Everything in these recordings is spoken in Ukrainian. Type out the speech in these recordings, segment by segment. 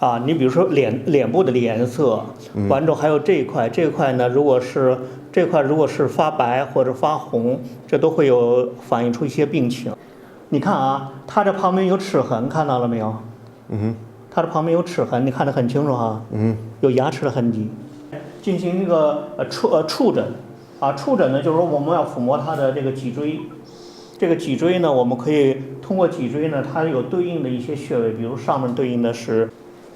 啊，你比如说脸脸部的颜色，完之后还有这一块，这一块呢，如果是这块如果是发白或者发红，这都会有反映出一些病情。你看啊，它这旁边有齿痕，看到了没有？哼，它这旁边有齿痕，你看得很清楚哈。嗯，有牙齿的痕迹。进行一个呃触呃触诊，啊触诊呢就是说我们要抚摸它的这个脊椎，这个脊椎呢我们可以通过脊椎呢它有对应的一些穴位，比如上面对应的是。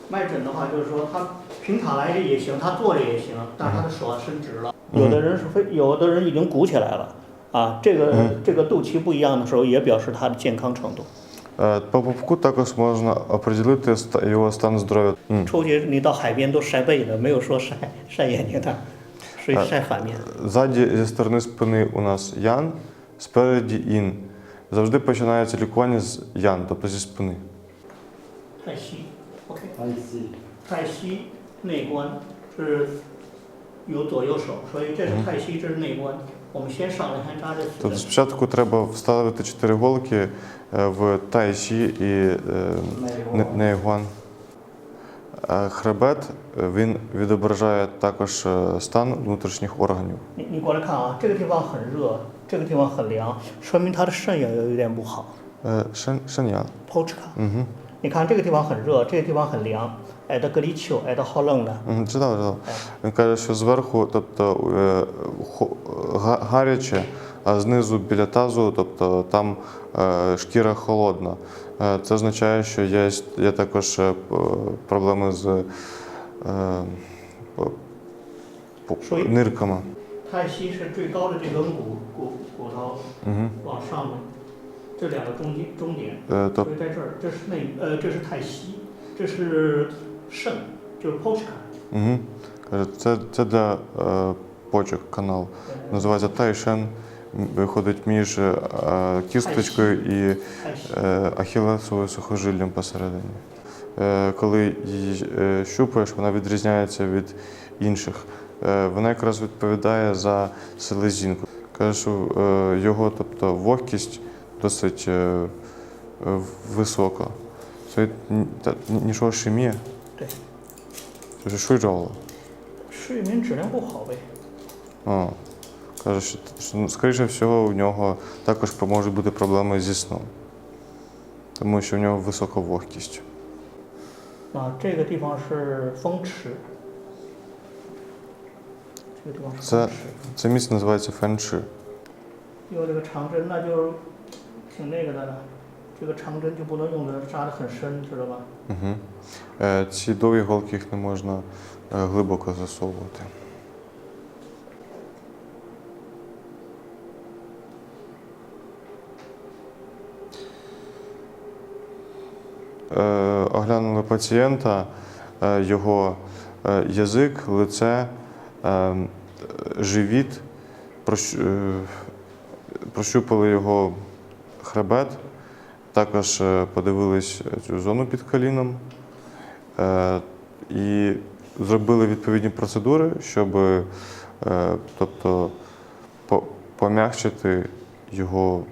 脉诊的话就是说他平躺来着也行，他坐着也行，但是他的手要伸直了。有的人是非，有的人已经鼓起来了，啊，这个这个肚脐不一样的时候，也表示他的健康程度。 Е, По пупку також можна оприділити ста- його стан здоров'я. М. 出去你到海边都晒背的，没有说晒晒眼睛的，所以晒反面。 Ззаді зі сторони спини у нас ян, спереді ін. Завжди починається лікування з ян, тобто зі спини. 太溪 ，OK。太溪内关是有左右手，所以这是太溪，这是内关。我们先上来先扎这四 Тобто 个 спочатку треба вставити чотири голки е, в тайші і е, не- нейгуан. Е, Хребет е, він відображає також е, стан внутрішніх органів. 你你过来看啊，这个地方很热，这个地方很凉，说明他的肾也有一点不好。 Е, Шен, шен'ян. 剖吃看， Угу. 你看这个地方很热，这个地方很凉，挨得隔离球，挨得好冷的。 Мгм, Читав, читав. Він каже, що зверху, тобто е, хо- га- гаряче, а знизу біля тазу, тобто там е, шкіра холодна. Е, Це означає, що є, є також е, п- проблеми з е, по- по- Що є? нирками. 太溪是最高的这根骨骨骨头 Угу. 往上面， 这两个中间中点， Е, 所 тоб- 以在这儿，这是内呃这是太溪，这是肾，就是 p o c h a Угу. Каже, це, це для е, почок канал. Називається тайшен. М, Виходить між е, кісточкою і 太溪。 е, ахілесовою сухожиллям посередині. Е, Коли її е, щупаєш, вона відрізняється від інших. Е, Вона якраз відповідає за селезінку. Каже, що е, його тобто, вогкість досить е, е, висока. Це нічого шиміє. Це ж шуйджало. О, Каже, що, ну, скоріше всього, у нього також можуть бути проблеми зі сном, тому що в нього висока вогкість. Це це місце називається фенши. 用这个长针那就挺那个的了，这个长针就不能用的扎得很深，知道吧？ Угу. Е, ці довгі голки їх не можна е, глибоко засовувати. Е, Оглянули пацієнта, е, його е, язик, лице, е, живіт, прощ- е, прощупали його хребет, також е, подивились цю зону під коліном е, і зробили відповідні процедури, щоб е, тобто, пом'якшити його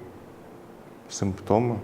симптоми.